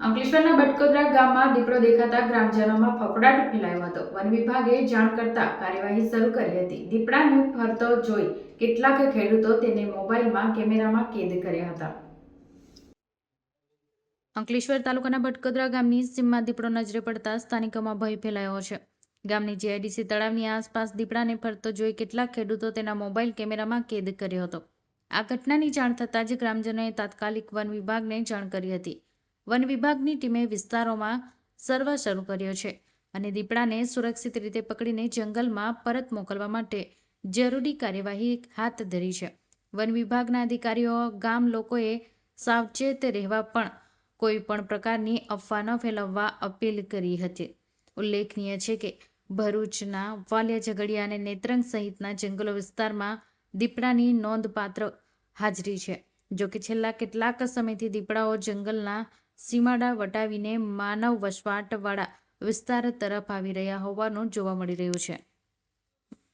અંકલેશ્વરના બટકોદરા ગામમાં દીપડો દેખાતા ગ્રામજનોમાં ફફડાટ ફેલાયો હતો. વન વિભાગે જાણ કરતા કાર્યવાહી શરૂ કરી હતી. દીપડાને ફરતો જોઈ કેટલાક ખેડૂતો તેને મોબાઈલમાં કેમેરામાં કેદ કર્યા હતા. અંકલેશ્વર તાલુકાના બટકોદરા ગામની સીમમાં દીપડો નજરે પડતા સ્થાનિકોમાં ભય ફેલાયો છે. ગામની જીઆઈડીસી તળાવની આસપાસ દીપડાને ફરતો જોઈ કેટલાક ખેડૂતો તેના મોબાઈલ કેમેરામાં કેદ કર્યો હતો. આ ઘટનાની જાણ થતાં જ ગ્રામજનોએ તાત્કાલિક વન વિભાગને જાણ કરી હતી. વન વિભાગની ટીમે વિસ્તારોમાં સર્વે શરૂ કર્યો છે અને દીપડાને સુરક્ષિત રીતે પકડીને જંગલમાં પરત મોકલવા માટે જરૂરી કાર્યવાહી હાથ ધરી છે. વન વિભાગના અધિકારીઓ, ગામ લોકોએ સાવચેત રહેવા પણ કોઈ પણ પ્રકારની અફવા ન ફેલાવવા અપીલ કરી હતી. ઉલ્લેખનીય છે કે ભરૂચના વાલિયા ઝઘડિયા અને નેત્રંગ સહિતના જંગલો વિસ્તારમાં દીપડાની નોંધપાત્ર હાજરી છે. જો કે છેલ્લા કેટલાક સમયથી દીપડાઓ જંગલના સીમાડા વટાવીને માનવ વસવાટવાળા વિસ્તાર તરફ આવી રહ્યા હોવાનું જોવા મળી રહ્યું છે.